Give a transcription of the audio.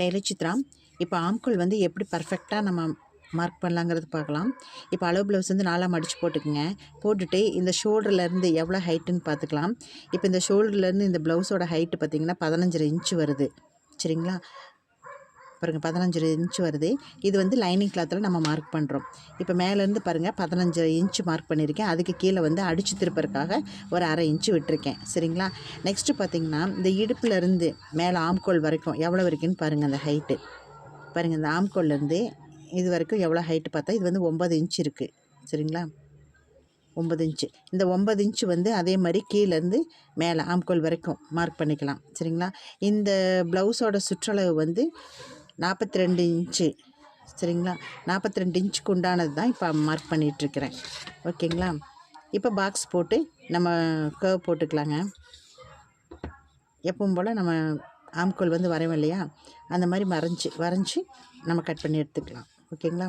Taylor Chitra இப்போ ஆம்குள் வந்து எப்படி பர்ஃபெக்டாக நம்ம மார்க் பண்ணலாங்கிறது பார்க்கலாம். இப்போ அளவு ப்ளவுஸ் வந்து நாலாம் மடித்து போட்டுக்குங்க. போட்டுட்டு இந்த ஷோல்டர்லேருந்து எவ்வளோ ஹைட்டுன்னு பார்த்துக்கலாம். இப்போ இந்த ஷோல்டர்லேருந்து இந்த ப்ளவுஸோட ஹைட்டு பார்த்திங்கன்னா பதினஞ்சரை இன்ச்சு வருது. சரிங்களா? பாருங்கள் பதினஞ்சு இன்ச்சு வருது. இது வந்து லைனிங் கிளாத்தில் நம்ம மார்க் பண்ணுறோம் இப்போ மேலேருந்து பாருங்கள் பதினஞ்சு இன்ச்சு மார்க் பண்ணியிருக்கேன் அதுக்கு கீழே வந்து அடித்து திருப்பறக்காக ஒரு அரை இன்ச்சு விட்டுருக்கேன். சரிங்களா? நெக்ஸ்ட்டு பார்த்திங்கன்னா இந்த இடுப்புலேருந்து மேலே ஆம்கோல் வரைக்கும் எவ்வளோ வரைக்கும்னு பாருங்கள் அந்த ஹைட்டு பாருங்கள் இந்த ஆம்கோல்லேருந்து இது வரைக்கும் எவ்வளோ ஹைட்டு பார்த்தா இது வந்து ஒம்பது இன்ச் இருக்குது சரிங்களா? ஒம்பது இன்ச்சு இந்த ஒம்பது இன்ச்சு வந்து அதே மாதிரி கீழேருந்து மேலே ஆம்கோல் வரைக்கும் மார்க் பண்ணிக்கலாம். சரிங்களா? இந்த ப்ளவுஸோட சுற்றளவு வந்து நாற்பத்தி ரெண்டு இன்ச்சு. சரிங்களா? நாற்பத்தி ரெண்டு இன்ச்சுக்கு உண்டானது தான் இப்போ மார்க் பண்ணிகிட்ருக்கிறேன் ஓகேங்களா? இப்போ பாக்ஸ் போட்டு நம்ம கர்வ் போட்டுக்கலாங்க. எப்பவும் போல் நம்ம ஆம்கோல் வந்து வரைவோம் இல்லையா? அந்த மாதிரி மறைஞ்சி வரைஞ்சி நம்ம கட் பண்ணி எடுத்துக்கலாம். ஓகேங்களா?